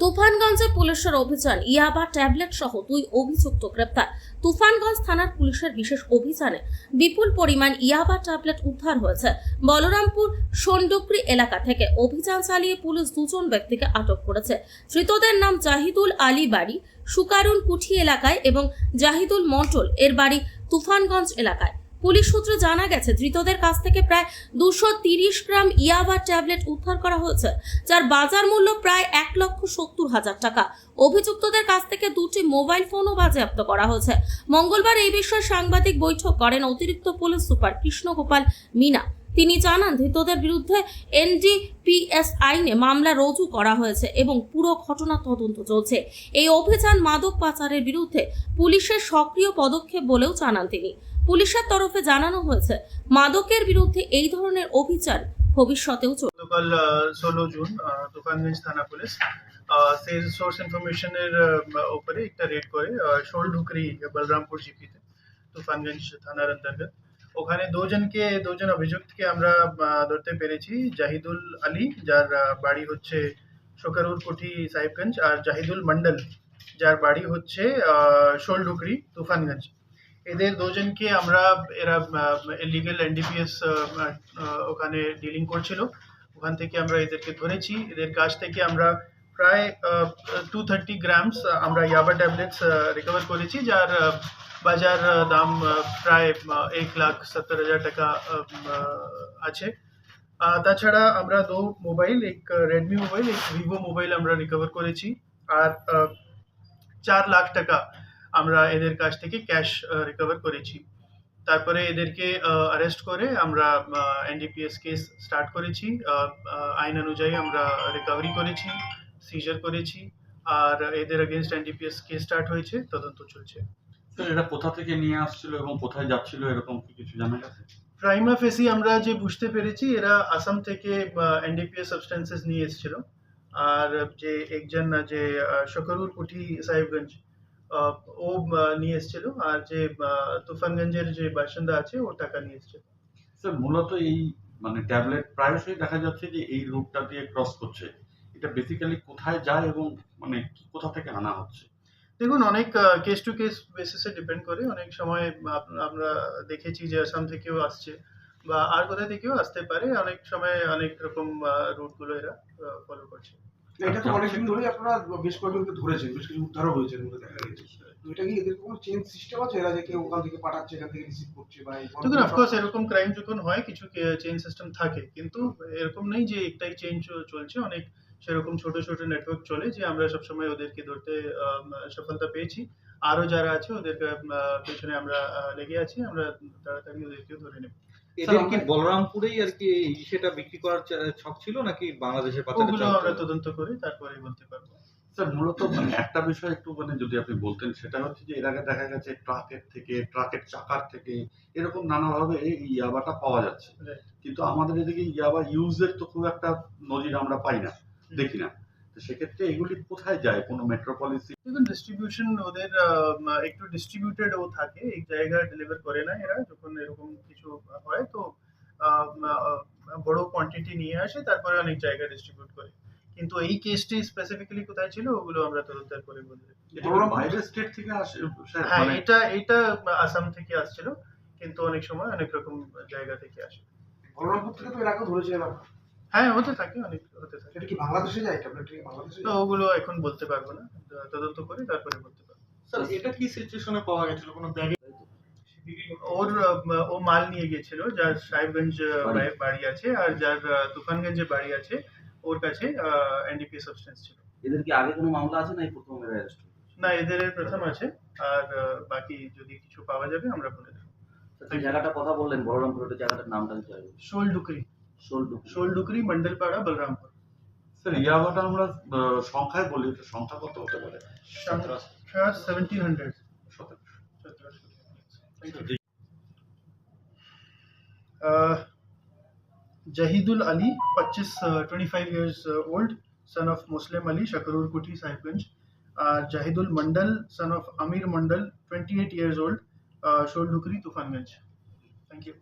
তুফানগঞ্জে পুলিশের অভিযান, ইয়াবা ট্যাবলেট সহ দুই অভিযুক্ত গ্রেপ্তার। তুফানগঞ্জ থানার পুলিশের বিশেষ অভিযানে বিপুল পরিমাণ ইয়াবা ট্যাবলেট উদ্ধার হয়েছে। বলরামপুর, সোনডুকরি এলাকা থেকে অভিযান চালিয়ে পুলিশ দুজন ব্যক্তিকে আটক করেছে। ধৃতদের নাম জাহিদুল আলী বাড়ি, সুকারুন কুঠি এলাকায় এবং জাহিদুল মন্ডল এর বাড়ি তুফানগঞ্জ এলাকায়। পুলিশ সূত্রে জানা গেছে, ধৃতদের কাছ থেকে প্রায় দুশো তিরিশ গ্রাম ইয়াবা ট্যাবলেট উদ্ধার করা হয়েছে, যার বাজার মূল্য প্রায় এক লক্ষ সত্তর হাজার টাকা। অভিযুক্তদের কাছ থেকে দুটি মোবাইল ফোনও বাজেয়াপ্ত করা হয়েছে। মঙ্গলবার এই বিষয়ে সাংবাদিক বৈঠক করেন অতিরিক্ত পুলিশ সুপার কৃষ্ণগোপাল মিনা। তিনি জানান ধৃতদের বিরুদ্ধে এনডিপিএস আইনে মামলা রুজু করা হয়েছে এবং পুরো ঘটনা তদন্ত চলছে। এই অভিযান মাদক পাচারের বিরুদ্ধে পুলিশের সক্রিয় পদক্ষেপ বলেও জানান তিনি। পুলিশের তরফে জানানো হয়েছে মাদকের বিরুদ্ধে এই ধরনের অভিযান ভবিষ্যতেও চলবে। গতকাল ষোলো জুন আহ, তুফানগঞ্জ থানা পুলিশ সেল সোর্স ইনফরমেশনের উপরে একটা রেড করে শোল ঢুকরি বলরামপুর জিপিতে তুফানগঞ্জ থানার অন্তর্গত। ওখানে দুজনকে দুজন অভিযুক্তকে আমরা ধরতে পেরেছি। জাহিদুল আলী যার বাড়ি হচ্ছে শোকারুর কোঠি সাহেবগঞ্জ আর জাহিদুল মন্ডল যার বাড়ি হচ্ছে আহ, শোল ঢুকরি তুফানগঞ্জ। এদের দুজনকে আমরা এরা ইলিগাল এনডিপিএস ওখানে ডিলিং করছিল। ওখান থেকে আমরা এদেরকে ধরেছি। এদের কাছ থেকে আমরা প্রায় টু থার্টি গ্রামস আমরা ইয়াবা ট্যাবলেটস রিকভার করেছি যার আহ, বাজার আহ, দাম আহ, প্রায় আহ, এক লাখ সত্তর হাজার টাকা আহ, আহ, আছে। আহ, তাছাড়া আমরা দো মোবাইল এক রেডমি মোবাইল এক ভিভো মোবাইল আমরা রিকভার করেছি। আর আহ, চার লাখ টাকা আমরা এদের কাছ থেকে ক্যাশ রিকভার করেছি। তারপরে এদেরকে অ্যারেস্ট করে আমরা এনডিপিএস কেস স্টার্ট করেছি। আহ, আহ, আইন অনুযায়ী আমরা রিকভারি করেছি। সিজার করেছি আর এদের এগেনস্ট এনডিপিএস কেস স্টার্ট হয়েছে তদন্ত চলছে। স্যার এটা কোথা থেকে নিয়ে আসছিল এবং কোথায় যাচ্ছিল এরকম কি কিছু জানা গেছে? প্রাইমা ফেসি আমরা যে বুঝতে পেরেছি এরা আসাম থেকে এনডিপিএস সাবস্টেন্সেস নিয়ে এসেছিল। আর যে একজন যে শকরুল কুঠি সাহেবগঞ্জ ও নিয়ে এসেছিল। আর যে তুফানগঞ্জের যে বাসিন্দা আছে ও টাকা নিয়ে এসেছিল। স্যার মূলত এই মানে ট্যাবলেট প্রায়শই দেখা যাচ্ছে যে এই রুটটা দিয়ে ক্রস করছে। এটা বেসিক্যালি কোথায় যায় এবং মানে কোথা থেকে আনা হচ্ছে? দেখুন অনেক কেস টু কেস বেসিসে ডিপেন্ড করে। অনেক সময় আমরা দেখেছি যে আসাম থেকেও আসছে বা আর কোথা থেকেও আসতে পারে। অনেক সময় অনেক রকম রুটগুলো এরা ফলো করছে। এটা তো অনেকদিন ধরেই আপনারা বেশ কয়েকজনকে ধরেছেন বেশ কিছু উদ্ধারও হয়েছে বলে দেখা গেছে। এটা কি এদের কোনো চেঞ্জ সিস্টেম আছে? এরা যে কেউ ওখান থেকে পাঠাচ্ছে এখান থেকে রিসিভ করছে বা দেখুন অফকোর্স এরকম ক্রাইম যখন হয় কিছু চেইন সিস্টেম থাকে। কিন্তু এরকম নেই যে একটাই চেঞ্জ চলছে। অনেক সেরকম ছোট ছোট নেটওয়ার্ক চলে যে আমরা সবসময় ওদেরকে ধরতে সফলতা পেয়েছি। আরও যারা আছে ওদের পেছনে আমরা লেগে আছি আমরা তাড়াতাড়ি ওদেরকেও ধরে নেব। এদের কি বলরামপুরেই আর কি এই সেটা বিক্রি করার ছক ছিল নাকি বাংলাদেশের পাচারের ওগুলো ছক আমরা তদন্ত করে তারপরে বলতে পারব। স্যার মূলত মানে একটা বিষয় একটু মানে যদি আপনি বলতেন সেটা হচ্ছে যে এর আগে দেখা গেছে ট্রাকের থেকে ট্রাকের চাকার থেকে এরকম নানাভাবে এই ইয়াবাটা পাওয়া যাচ্ছে। কিন্তু আমাদের এদিকে ইয়াবা ইউজের তো খুব একটা নজির আমরা পাই না। দেখি না। তো সেক্ষেত্রে এগুলি কোথায় যায়? কোনো মেট্রোপলিসি দেখুন ডিস্ট্রিবিউশন ওদের একটু ডিস্ট্রিবিউটেড ও থাকে। এক জায়গায় ডেলিভার করে না এরা। যখন এরকম কিছু হয় তো বড় কোয়ান্টিটি নিয়ে আসে তারপরে অনেক জায়গায় ডিস্ট্রিবিউট করে। কিন্তু এই কেসটি স্পেসিফিক্যালি কোথায় ছিল ওগুলো আমরা তদন্ত করে বলে দেব। এটা কি বাইরের স্টেট থেকে আসে হ্যাঁ মানে এটা এটা আসাম থেকে আসছিল কিন্তু অনেক সময় অনেক রকম জায়গা থেকে আসে। বলরামপুর থেকে তো এর আগেও ধরেছিলেন আপনারা হ্যাঁ হতে থাকে অনেক হতে থাকে। এটা কি বাংলাদেশে যায়? ট্যাবলেট কি বাংলাদেশে যায়? ওগুলো এখন বলতে পারব না। তদন্ত করে তারপরে বলতে পারব। স্যার এটা কি সিচুয়েশনে পাওয়া গেছিল? কোনো ব্যাগে ওর ও মাল নিয়ে গেছিল যার সাহেবগঞ্জ বাড়ি। বাড়ি আছে আর যার তুফানগঞ্জে বাড়ি আছে ওর কাছে এনডিপি সাবস্টেন্স ছিল। এদের কি আগে কোনো মামলা আছে নাকি প্রথম এরা অ্যারেস্ট না এদের প্রথম আছে আর আহ, বাকি যদি কিছু পাওয়া যাবে আমরা বলে দেবো। যে জায়গাটার কথা বললেন বলরামপুর ওটা জায়গাটার নামটা কি হবে ডুকরি শোলডুক শোল ডুকরি মন্ডলপাড়া বলরামপুর স্যার ইয়াবাটা আমরা আহ, সংখ্যায় বলি তো সংখ্যা কত হতে পারে সেভেন্টিন হান্ড্রেড সতেরো Jahidul Ali, 25, uh, 25 years uh, old, son of Muslim Ali, Shakarur Kuti, Sahibganj. Uh, Jahidul Mandal, son of Amir Mandal, 28 years old, uh, Sholdukri, Tufanganj. Thank you.